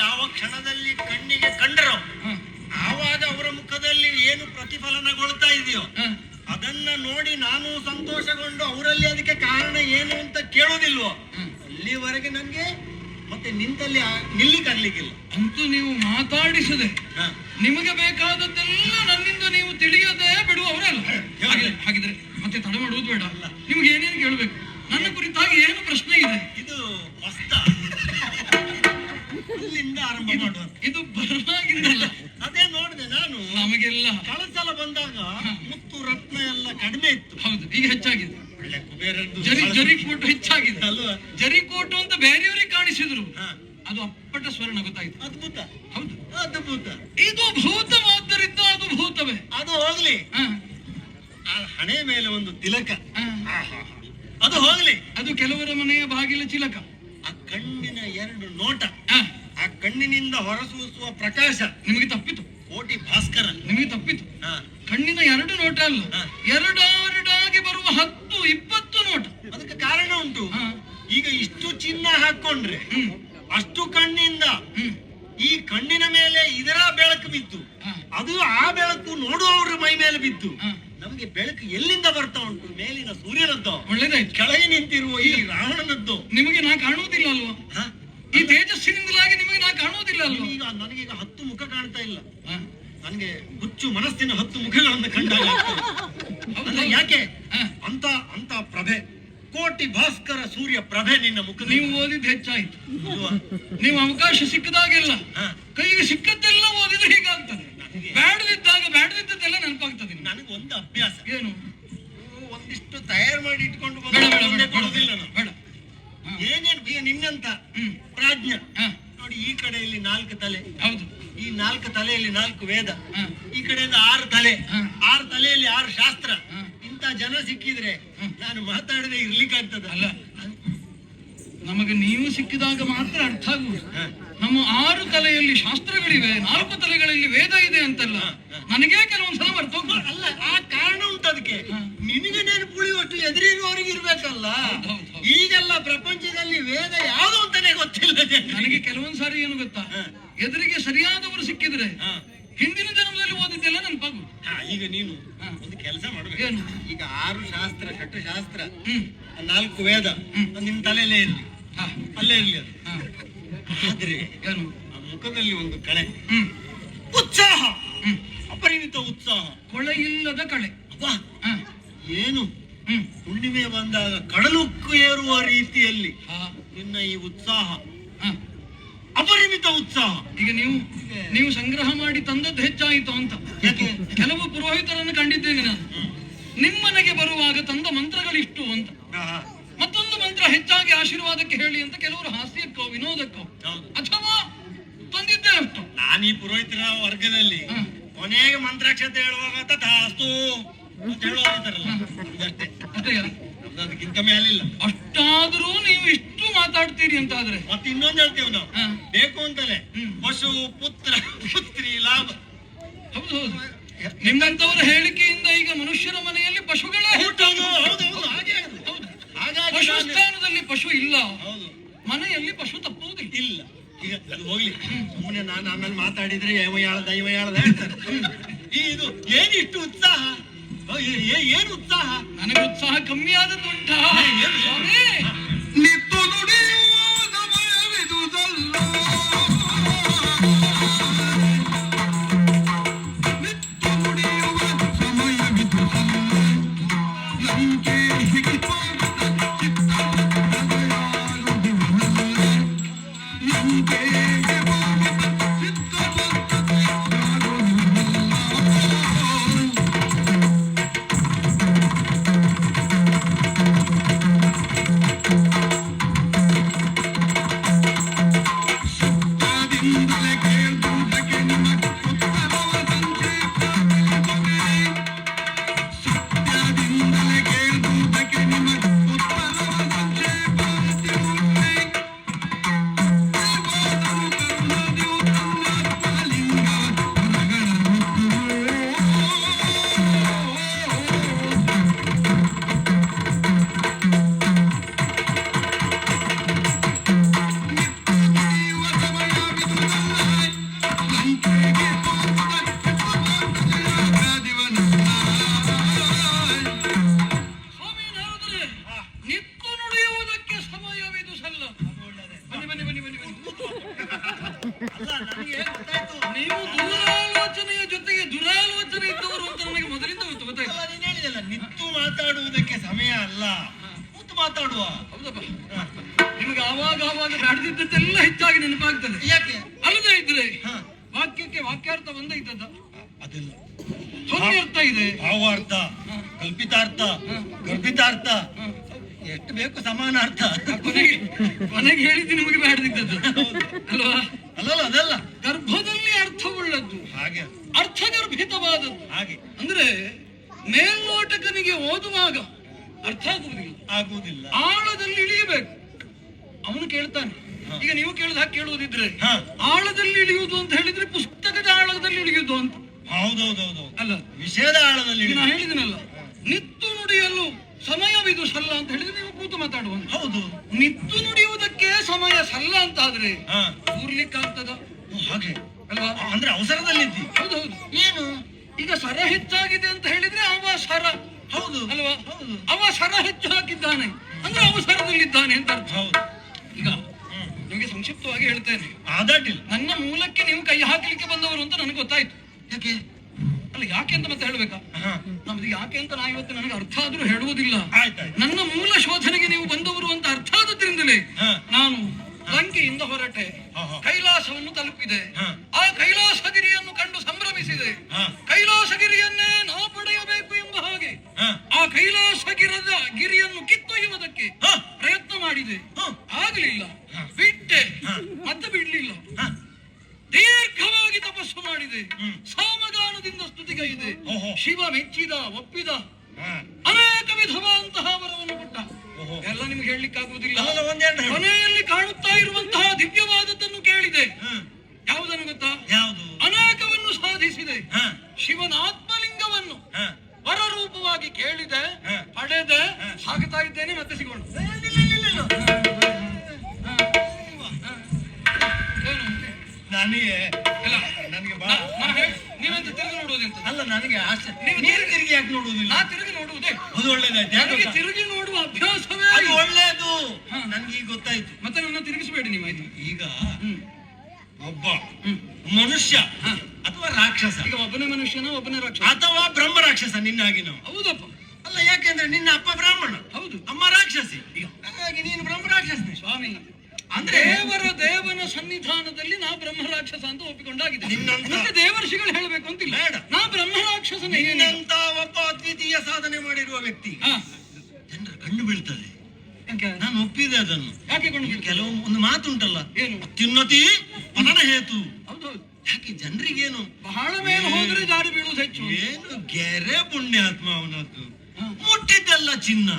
ಯಾವ ಕ್ಷಣದಲ್ಲಿ ಕಣ್ಣಿಗೆ ಕಂಡರೋ ಆವಾಗ ಅವರ ಮುಖದಲ್ಲಿ ಏನು ಪ್ರತಿಫಲನಗೊಳ್ತಾ ಇದೆಯೋ ಅದನ್ನ ನೋಡಿ ನಾನು ಸಂತೋಷಗೊಂಡು ಅವರಲ್ಲಿ ಅದಕ್ಕೆ ಕಾರಣ ಏನು ಅಂತ ಕೇಳೋದಿಲ್ವೋ ಅಲ್ಲಿವರೆಗೆ ನನ್ಗೆ ಮತ್ತೆ ನಿಂತಲ್ಲಿ ನಿಲ್ಲಿಕ್ಕಾಗ್ಲಿಕ್ಕಿಲ್ಲ ಅಂತೂ ನೀವು ಮಾತಾಡಿಸದೆ ನಿಮಗೆ ಬೇಕಾದದ್ದೆಲ್ಲ ಒಳ್ಳೆ ಜರಿ ಕೋಟು ಹೆಚ್ಚಾಗಿದೆ. ಅಲ್ವಾ? ಜರಿಕೋಟು ಅಂತ ಬೇರೆಯವರಿಗೆ ಕಾಣಿಸಿದ್ರು. ಅದು ಅಪ್ಪಟ ಸ್ವರ್ಣ ಗೊತ್ತಾಯ್ತು. ಅದ್ಭುತ. ಹೌದು. ಅದ್ಭುತ. ಇದು ಭೂತವಾದ್ದರಿಂದ ಅದು ಭೂತವೇ. ಅದು ಹೋಗ್ಲಿ. ಆ ಹಣೆ ಮೇಲೆ ಒಂದು ತಿಲಕ. ಅದು ಹೋಗ್ಲಿ. ಅದು ಕೆಲವರ ಮನೆಯ ಬಾಗಿಲ ಚಿಲಕ. ಆ ಕಣ್ಣಿನ ಎರಡು ನೋಟ. ಆ ಕಣ್ಣಿನಿಂದ ಹೊರಸೂಸುವ ಪ್ರಕಾಶ. ನಿಮಗೆ ತಪ್ಪಿತು. ಕೋಟಿ ಭಾಸ್ಕರ. ನಿಮಗೆ ತಪ್ಪಿತು. ಕಣ್ಣಿನ ಎರಡು ನೋಟ ಅಲ್ಲ. ಎರಡು ಎರಡೆರಡಾಗಿ ಬರುವ ಹತ್ತು ಇಪ್ಪತ್ತು ಉಂಟು. ಈಗ ಇಷ್ಟು ಚಿನ್ನ ಹಾಕೊಂಡ್ರೆ ಅಷ್ಟು ಕಣ್ಣಿಂದ ಈ ಕಣ್ಣಿನ ಮೇಲೆ ಇದರ ಬೆಳಕು ಬಿತ್ತು. ಅದು ಆ ಬೆಳಕು ನೋಡುವವರ ಮೈ ಮೇಲೆ ಬಿತ್ತು. ನಮಗೆ ಬೆಳಕು ಎಲ್ಲಿಂದ ಬರ್ತಾ ಉಂಟು? ಮೇಲಿನ ಸೂರ್ಯನದ್ದು ಒಳ್ಳೇದಾಯ್ತು. ಕೆಳಗೆ ನಿಂತಿರುವ ಈ ರಾವಣನದ್ದು. ನಿಮಗೆ ನಾ ಕಾಣುವುದಿಲ್ಲ ಅಲ್ವಾ? ಈ ತೇಜಸ್ಸಿನಿಂದಲಾಗಿ ನಿಮಗೆ ನಾ ಕಾಣುವುದಿಲ್ಲ ಅಲ್ವಾ? ಈಗ ನನಗೀಗ ಹತ್ತು ಮುಖ ಕಾಣ್ತಾ ಇಲ್ಲ. ನನಗೆ ಹುಚ್ಚು ಮನಸ್ಸಿನ ಹತ್ತು ಮುಖಗಳನ್ನು ಕಂಡಾಗ ಯಾಕೆ? ಅಂತ ಅಂತ ಪ್ರಭೆ. ಕೋಟಿ ಭಾಸ್ಕರ ಸೂರ್ಯ ಪ್ರಭೆ ನಿನ್ನ ಮುಖ ನೀವು ಓದಿದ್ದು ಹೆಚ್ಚಾಯ್ತು? ನೀವು ಅವಕಾಶ ಸಿಕ್ಕದಾಗೆಲ್ಲ. ಕೈಗೆ ಸಿಕ್ಕದ್ದೆಲ್ಲ ಓದಿದ್ರೆ ಹೀಗಾಗ್ತದೆ. ಬೇಡದಿದ್ದಾಗ ಬೇಡದಿದ್ದದ್ದೆಲ್ಲ ನೆನಪಾಗ್ತದೆ. ನನಗೆ ಒಂದು ಅಭ್ಯಾಸ. ಏನು? ಒಂದಿಷ್ಟು ತಯಾರು ಮಾಡಿ ಇಟ್ಕೊಂಡು ಕೊಡೋದಿಲ್ಲ ಬೇಡ. ಏನೇನು ಈಗ ನಿನ್ನಂತ ಪ್ರಾಜ್ಞ. ನೋಡಿ ಈ ಕಡೆಯಲ್ಲಿ ನಾಲ್ಕು ತಲೆ. ಹೌದು. ಈ ನಾಲ್ಕು ತಲೆಯಲ್ಲಿ ನಾಲ್ಕು ವೇದ. ಈ ಕಡೆಯಿಂದ ಆರು ತಲೆ. ಆರು ತಲೆಯಲ್ಲಿ ಆರು ಶಾಸ್ತ್ರ. ಜನ ಸಿಕ್ಕಿದ್ರೆ. ನಾನು ಮಾತಾಡದೆ ಇರ್ಲಿಕ್ಕಾಗ್ತದ ಅಲ್ಲ ನಮಗೆ ನೀವು ಸಿಕ್ಕಿದಾಗ ಮಾತ್ರ ಅರ್ಥ ಆಗುವುದು. ನಮ್ಮ ಆರು ತಲೆಯಲ್ಲಿ ಶಾಸ್ತ್ರಗಳಿವೆ ನಾಲ್ಕು ತಲೆಗಳಲ್ಲಿ ವೇದ ಇದೆ ಅಂತಲ್ಲ ನನಗೆ ಕೆಲವೊಂದ್ಸಲ ಮರ್ತೋಗ್ತದೆ ಅಲ್ಲ ಆ ಕಾರಣ ಉಂಟು ಅದಕ್ಕೆ. ನಿನಗೆ ನೆನಪು ಉಳಿಯುವಷ್ಟು ಎದುರಿರುವವರಿಗೆ ಇರ್ಬೇಕಲ್ಲ. ಈಗೆಲ್ಲ ಪ್ರಪಂಚದಲ್ಲಿ ವೇದ ಯಾವುದು ಅಂತಾನೆ ಗೊತ್ತಿಲ್ಲ ನನಗೆ ಕೆಲವೊಂದ್ಸಾರಿ ಏನು ಗೊತ್ತಾ. ಎದುರಿಗೆ ಸರಿಯಾದವರು ಸಿಕ್ಕಿದ್ರೆ ಈಗ ನೀನು ಒಂದು ಕೆಲಸ ಮಾಡಬೇಕು ಈಗ ಆರು ಶಾಸ್ತ್ರ ಶಾಸ್ತ್ರ ಹ್ಮ್. ನಾಲ್ಕು ವೇದ ನಿಮ್ಮ ನಿನ್ನ ತಲೆಯಲ್ಲೇ ಇರಲಿ. ಅಲ್ಲೇ ಇರಲಿ ಅದು. ಆದ್ರೆ ಏನು? ಆ ಮುಖದಲ್ಲಿ ಒಂದು ಕಳೆ. ಉತ್ಸಾಹ. ಅಪರಿಮಿತ ಉತ್ಸಾಹ. ಕೊಳೆ. ಇಲ್ಲದ ಕಳೆ ಅಬ್ಬಾ ಏನು ಹುಣ್ಣಿಮೆ ಬಂದಾಗ ಕಡಲುಕ್ಕು ಏರುವ ರೀತಿಯಲ್ಲಿ ನಿನ್ನ ಈ ಉತ್ಸಾಹ. ಅಪರಿಮಿತ ಉತ್ಸಾಹ. ಈಗ ನೀವು ನೀವು ಸಂಗ್ರಹ ಮಾಡಿ ತಂದದ್ದು ಹೆಚ್ಚಾಯಿತು ಅಂತ. ಯಾಕೆ? ಕೆಲವು ಪುರೋಹಿತರನ್ನು ಕಂಡಿದ್ದೇನೆ ನಾನು. ನಿಮ್ಮನೆಗೆ ಬರುವಾಗ ತಂದ ಮಂತ್ರಗಳಿಷ್ಟು ಅಂತ. ಮತ್ತೊಂದು ಮಂತ್ರ ಹೆಚ್ಚಾಗಿ ಆಶೀರ್ವಾದಕ್ಕೆ ಹೇಳಿ ಅಂತ ಕೆಲವರು ಹಾಸ್ಯಕ್ಕೋ ವಿನೋದಕ್ಕೋ ಅಥವಾ ತಂದಿದ್ದೇ ಅಷ್ಟು ನಾನು ಈ ಪುರೋಹಿತರ ವರ್ಗದಲ್ಲಿ ಕೊನೆಗೆ ಮಂತ್ರಾಕ್ಷತೆ ಹೇಳುವಾಗ ತಾಸ್ತು ಅಂತ ಅದಕ್ಕಿಂತ ಮೇಲಿಲ್ಲ. ಅಷ್ಟಾದ್ರೂ ನೀವು ಇಷ್ಟು ಮಾತಾಡ್ತೀರಿ ಅಂತ ಆದ್ರೆ ಮತ್ತೆ ಇನ್ನೊಂದು ಹೇಳ್ತೀವಿ ನಾವು. ಹ. ಬೇಕು ಅಂತಲೇ. ಹ್ಮ್. ಪಶು ಪುತ್ರ ಪುತ್ರಿ ಲಾಭ. ಹೌದು ಹೌದು. ನಿಮ್ಮಂತವರ ಹೇಳಿಕೆಯಿಂದ ಈಗ ಮನುಷ್ಯರ ಮನೆಯಲ್ಲಿ ಪಶುಗಳೇ ಹುಟ್ಟು- ಹೌದು ಹೌದು ಹೌದು. ಹಾಗೆ ಆಗುದು. ಹೌದು. ಹಾಗಾಗಿ ಪಶು ನಾನು- ಸ್ಥಾನದಲ್ಲಿ ಪಶು ಇಲ್ಲ. ಹೌದು. ಮನೆಯಲ್ಲಿ ಪಶು ತಪ್ಪುವುದಿಲ್ಲ. ಇಲ್ಲ. ಈಗ ಅದು ಹೋಗ್ಲಿ. ಸುಮ್ಮನೆ ನಾನು ಆಮೇಲೆ ಮಾತಾಡಿದ್ರೆ ಯಾಳ ದೈವ ಯಾಳದ ಹೇಳ್ತಾರೆ ಈ ಇದು ಏನಿಷ್ಟು ಉತ್ಸಾಹ? ಓ, ಏ- ಏ- ಏನು ಉತ್ಸಾಹ? ನನಗೆ ಉತ್ಸಾಹ ಕಮ್ಮಿ ಆದದ್ದುಂಟಾ ಏನು? ಸ್ವಾಮಿ. ಹ. ನಿಮಗೆ ಆವಾಗ ಆವಾಗ ನಡೆದಿದ್ದೆಲ್ಲ ಹೆಚ್ಚಾಗಿ ನೆನಪಾಗ್ತದೆ. ಯಾಕೆ? ಅಲ್ಲದೆ ಇದ್ರೆ. ವಾಕ್ಯಕ್ಕೆ ವಾಕ್ಯಾರ್ಥ ಒಂದೇ ಇದ್ದದ ಅದೆಲ್ಲ. ಸೊನ್ನೆ ಅರ್ಥ ಇದೆ. ಭಾವಾರ್ಥ ಕಲ್ಪಿತಾರ್ಥ ಗರ್ಭಿತಾರ್ಥ ಎಷ್ಟು ಬೇಕು ಸಮಾನಾರ್ಥ ಕೊನೆಗೆ ಕೊನೆಗೆ ಹೇಳಿದ್ದು ನಿಮಗೆ ಬೇಡದಿದ್ದದ್ದು. ಅಲ್ವಾ? ಅಲ್ಲಲ್ಲ ಅದಲ್ಲ. ಗರ್ಭದಲ್ಲಿ ಅರ್ಥವುಳ್ಳದ್ದು. ಹಾಗೆ. ಅರ್ಥಗರ್ಭಿತವಾದದ್ದು. ಹಾಗೆ. ಅಂದ್ರೆ ಮೇಲ್ನೋಟಕನಿಗೆ ಓದುವಾಗ ಅರ್ಥ ಆಗುವುದಿಲ್ಲ. ಆಗುವುದಿಲ್ಲ. ಆಳದಲ್ಲಿ ಇಳಿಯಬೇಕು. ಅವನು ಕೇಳ್ತಾನೆ. ಈಗ ನೀವು ಕೇಳಿದ ಹಾಗೆ ಕೇಳುವುದಿದ್ರೆ ಆಳದಲ್ಲಿ ಇಳಿಯುವುದು ಅಂತ ಹೇಳಿದ್ರೆ ಪುಸ್ತಕದ ಆಳದಲ್ಲಿ ಇಳಿಯುವುದು ಅಂತ. ಹೌದೌದೌದು. ಅಲ್ಲ. ವಿಷಯದ ಆಳದಲ್ಲಿ ನಾನು ನಾ ಹೇಳಿದನಲ್ಲ ನಿತ್ತು ನುಡಿಯಲು ಸಮಯವಿದು ಸಲ್ಲ ಅಂತ ಹೇಳಿದ್ರೆ ನೀವು ಕೂತು ಮಾತಾಡುವಂತ. ಹೌದು. ನಿತ್ತು ನುಡಿಯುವುದಕ್ಕೆ ಸಮಯ ಸಲ್ಲ ಅಂತ ಆದ್ರೆ ಕೂರ್ಲಿಕ್ಕಾಗ್ತದ? ಹಾಗೆ. ಅಲ್ವಾ? ಅಂದ್ರೆ ಅವಸರದಲ್ಲಿ ಹೌದೌದು. ಏನು? ಈಗ ಸರ ಹೆಚ್ಚಾಗಿದೆ ಅಂತ ಹೇಳಿದ್ರೆ ಅವ ಸರ. ಹೌದು. ಅಲ್ವಾ? ಅವ ಸರ ಹೆಚ್ಚು ಹಾಕಿದ್ದಾನೆ. ಅಂದ್ರೆ ಅವಸರದಲ್ಲಿದ್ದಾನೆ ಅಂತ ಅರ್ಥ. ಹೌದು. ಈಗ. ನಿಮಗೆ ಸಂಕ್ಷಿಪ್ತವಾಗಿ ಹೇಳ್ತೇನೆ. ಆದಾಟಿಲ್ಲ. ನನ್ನ ಮೂಲಕ್ಕೆ ನೀವು ಕೈ ಹಾಕಲಿಕ್ಕೆ ಬಂದವರು ಅಂತ ನನಗೆ ಗೊತ್ತಾಯ್ತು. ಯಾಕೆ? ಅಲ್ಲ ಯಾಕೆ ಅಂತ ಮತ್ತೆ ಹೇಳ್ಬೇಕಾ. ನಮ್ದು ಯಾಕೆ ಅಂತ ನಾ ಇವತ್ತು ನನಗೆ ಅರ್ಥ ಆದ್ರೂ ಹೇಳುವುದಿಲ್ಲ. ನನ್ನ ಮೂಲ ಶೋಧನೆಗೆ ನೀವು ಬಂದವರು ಅಂತ ಅರ್ಥ ಆದದ್ರಿಂದಲೇ. ನಾನು ಲಂಕೆಯಿಂದ ಹೊರಟೆ. ಕೈಲಾಸವನ್ನು ತಲುಪಿದೆ. ಆ ಕೈಲಾಸಗಿರಿಯನ್ನು ಕಂಡು ಸಂಭ್ರಮಿಸಿದೆ. ಕೈಲಾಸಗಿರಿಯನ್ನೇ ನಾ ಪಡೆಯಬೇಕು ಎಂಬ ಹಾಗೆ ಕೈಲಾಸ ಗಿರದ ಗಿರಿಯನ್ನು ಕಿತ್ತೊಯ್ಯುವುದಕ್ಕೆ. ಪ್ರಯತ್ನ ಮಾಡಿದೆ. ಆಗಲಿಲ್ಲ. ಬಿಟ್ಟೆ. ಮತ್ತೆ ಬಿಡ್ಲಿಲ್ಲ. ದೀರ್ಘವಾಗಿ ತಪಸ್ಸು ಮಾಡಿದೆ. ಸಾಮಗಾನದಿಂದ ಸ್ತುತಿಗೈದೆ. ಶಿವ ಮೆಚ್ಚಿದ ಒಪ್ಪಿದ. ಅನೇಕ ವಿಧವಾದಂತಹ ವರವನ್ನು ಕೊಟ್ಟ. ಎಲ್ಲ ನಿಮ್ಗೆ ಹೇಳಲಿಕ್ಕೆ ಆಗುವುದಿಲ್ಲ ಮನೆಯಲ್ಲಿ ಕಾಣುತ್ತಾ ಇರುವಂತಹ ದಿವ್ಯವಾದದ್ದನ್ನು ಕೇಳಿದೆ. ಯಾವುದನ್ನು ಗೊತ್ತಾ ಯಾವುದು ಅನೇಕವನ್ನು ಸಾಧಿಸಿದೆ. ಶಿವನ ರೂಪವಾಗಿ ಕೇಳಿದೆ ಪಡೆದ ಪಡೆದೆ ಹ. ಇದ್ದೇನೆ ಮತ್ತೆ ಸಿಗೋಣ? ನನಗೆ ಇಲ್ಲ. ನನಗೆ ಬಾ. ನಾ- ನಾ ನೀವೆಂತ ತಿರುಗಿ ನೋಡುವುದೆಂತ ಅಲ್ಲ ನನಗೆ ಆಸೆ ನೀರು ತಿರುಗಿ ಯಾಕೆ ನೋಡುವುದಿಲ್ಲ? ನಾ ತಿರುಗಿ ನೋಡುವುದೇ? ಅದು ಒಳ್ಳೇದಾಯ್ತು ಯಾಕೆ ತಿರುಗಿ ನೋಡುವ ಅಭ್ಯಾಸವೇ ಅದು ಒಳ್ಳೇದು. ನನಗೆ ಈಗ ಗೊತ್ತಾಯ್ತು. ಮತ್ತೆ ನನ್ನ ತಿರುಗಿಸಬೇಡಿ ನೀವು ಆಯ್ತು? ಈಗ ಒಬ್ಬ ಮನುಷ್ಯ. ಅಥವಾ ರಾಕ್ಷಸ. ಈಗ ಒಬ್ಬನೇ ಮನುಷ್ಯನ ಒಬ್ಬನೇ ರಾಕ್ಷಸ? ಅಥವಾ ರಾಕ್ಷಸ ನಿನ್ನಾಗಿ ನಾವು. ಹೌದಪ್ಪ. ಅಲ್ಲ ಯಾಕೆಂದ್ರೆ ನಿನ್ನ ಅಪ್ಪ ಬ್ರಾಹ್ಮಣ. ಹೌದು. ಅಮ್ಮ ರಾಕ್ಷಸಿ. ಹಾಗಾಗಿ ನೀನು ಬ್ರಹ್ಮ ರಾಕ್ಷಸನೇ. ಸ್ವಾಮಿ ಅಂದ್ರೆ ದೇವರ ದೇವನ ಸನ್ನಿಧಾನದಲ್ಲಿ ನಾ ಬ್ರಹ್ಮ ರಾಕ್ಷಸ ಅಂತ ಒಪ್ಪಿಕೊಂಡಾಗಿದೆ. ನಿನ್ನಂತ- ಮತ್ತೆ ದೇವರ್ಷಿಗಳು ಹೇಳಬೇಕು ಅಂತಿಲ್ಲ. ಬೇಡ. ನಾ ಬ್ರಹ್ಮ ರಾಕ್ಷಸನೇ. ನಿನ್ನಂತ ಒಬ್ಬ ಅದ್ವಿತೀಯ ಸಾಧನೆ ಮಾಡಿರುವ ವ್ಯಕ್ತಿ. ಜನರ ಕಣ್ಣು ಬೀಳ್ತದೆ? ನಾನು ಒಪ್ಪಿದೆ ಅದನ್ನು. ಯಾಕೆ ಕೆಲವು ಒಂದು ಮಾತುಂಟಲ್ಲ. ಏನು? ಅತ್ಯುನ್ನತಿ ಪತನ ಹೇತು ಯಾಕೆ ಜನರಿಗೇನು? ಬಹಳ ಮೇಲೆ ಹೋದ್ರೆ ಜಾರಿ ಬೀಳುವುದು ಹೆಚ್ಚು. ಏನು ಗೆರೆ ಪುಣ್ಯಾತ್ಮ ಅವನದ್ದು. ಮುಟ್ಟಿದ್ದಲ್ಲ ಚಿನ್ನ.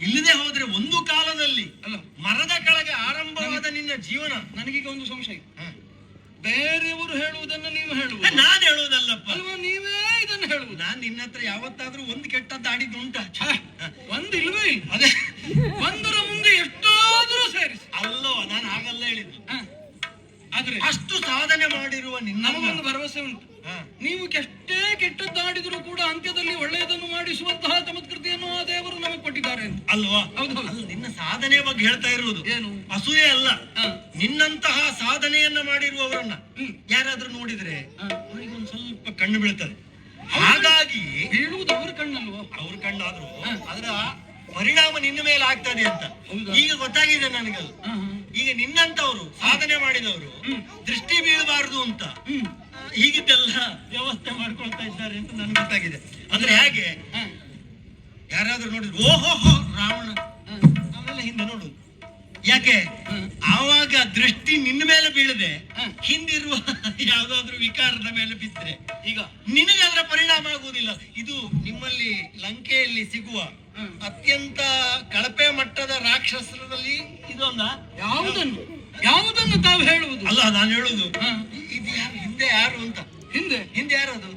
ಇಲ್ಲದೆ ಹೋದ್ರೆ ಒಂದು ಕಾಲದಲ್ಲಿ ಅಲ್ಲ. ಮರದ ಕೆಳಗೆ ಆರಂಭವಾದ ನಿನ್ನ ಜೀವನ. ನನಗೀಗ ಒಂದು ಸಂಶಯ. ಬೇರೆಯವರು ಹೇಳುವುದನ್ನ ನೀವು ಹೇಳುವ ನಾನ್ ಹೇಳುವುದಲ್ಲಪ್ಪ. ಅಲ್ವಾ ನೀವೇ ಇದನ್ನು ಹೇಳುವುದು? ನಾನು ನಿನ್ನ ಹತ್ರ ಯಾವತ್ತಾದ್ರೂ ಒಂದು ಕೆಟ್ಟದ್ದು ಆಡಿದ್ದು ಉಂಟ? ಒಂದು ಇಲ್ವೇ ಇಲ್ಲ. ಅದೇ. ಒಂದರ ಮುಂದೆ ಎಷ್ಟಾದರೂ ಸೇರಿಸಿ. ಅಲ್ಲೋ ನಾನು ಹಾಗಲ್ಲ ಹೇಳಿದ್ದು. ಅಷ್ಟು ಸಾಧನೆ ಮಾಡಿರುವ ನಿನ್ನ ನಮಗೊಂದು ಭರವಸೆ ಉಂಟು ನೀವು ಎಷ್ಟೇ ಕೆಟ್ಟದ್ದಾಡಿದ್ರು ಕೂಡ ಅಂತ್ಯದಲ್ಲಿ ಒಳ್ಳೆಯದನ್ನು ಮಾಡಿಸುವಂತಹ ಚಮತ್ಕೃತಿಯನ್ನು ಆ ದೇವರು ನಮಗೆ ಕೊಟ್ಟಿದ್ದಾರೆ ಅಲ್ವಾ ನಿನ್ನ ಸಾಧನೆ ಬಗ್ಗೆ ಹೇಳ್ತಾ ಇರುವುದು ಏನು ಅಸೂಯೆ ಅಲ್ಲ. ನಿನ್ನಂತಹ ಸಾಧನೆಯನ್ನ ಮಾಡಿರುವವರನ್ನ. ಯಾರಾದ್ರೂ ನೋಡಿದ್ರೆ. ಅವರಿಗೊಂದು ಸ್ವಲ್ಪ ಕಣ್ಣು ಬೀಳ್ತದೆ ಹಾಗಾಗಿ ಹೇಳುವುದು ಅವ್ರ ಕಣ್ಣಲ್ವಾ ಅವ್ರ ಕಣ್ಣಾದ್ರು. ಅದರ ಪರಿಣಾಮ ನಿನ್ನ ಮೇಲೆ ಆಗ್ತದೆ ಅಂತ? ಈಗ ಗೊತ್ತಾಗಿದೆ ನನಗದು. ಈಗ ನಿನ್ನಂತವರು ಸಾಧನೆ ಮಾಡಿದವರು ದೃಷ್ಟಿ ಬೀಳಬಾರದು ಅಂತ ಹೀಗಿದ್ದೆಲ್ಲ ವ್ಯವಸ್ಥೆ ಮಾಡ್ಕೊಳ್ತಾ ಇದ್ದಾರೆ ಅಂತ ನನ್ಗೆ ಗೊತ್ತಾಗಿದೆ. ಅಂದ್ರೆ ಹೇಗೆ. ಯಾರಾದ್ರೂ ನೋಡಿದ್ರು ಓಹೋ ರಾವಣ. ಆಮೇಲೆ ಹಿಂದೆ ನೋಡುದು. ಯಾಕೆ. ಆವಾಗ ದೃಷ್ಟಿ ನಿನ್ನ ಮೇಲೆ ಬೀಳದೆ. ಹಿಂದಿರುವ ಯಾವ್ದಾದ್ರು ವಿಕಾರದ ಮೇಲೆ ಬಿದ್ದರೆ ಈಗ? ನಿನಗೆ ಅದರ ಪರಿಣಾಮ ಆಗುವುದಿಲ್ಲ. ಇದು ನಿಮ್ಮಲ್ಲಿ ಲಂಕೆಯಲ್ಲಿ ಸಿಗುವ ಅತ್ಯಂತ ಕಳಪೆ ಮಟ್ಟದ ರಾಕ್ಷಸರಲ್ಲಿ ಇದೊಂದ. ಯಾವುದನ್ನು? ಯಾವುದನ್ನು ತಾವು ಹೇಳುವುದು? ಅಲ್ಲ ನಾನು ಹೇಳುದು ಇದು ಯಾರು? ಹಿಂದೆ ಯಾರು ಅಂತ? ಹಿಂದೆ? ಹಿಂದೆ ಯಾರು ಅದು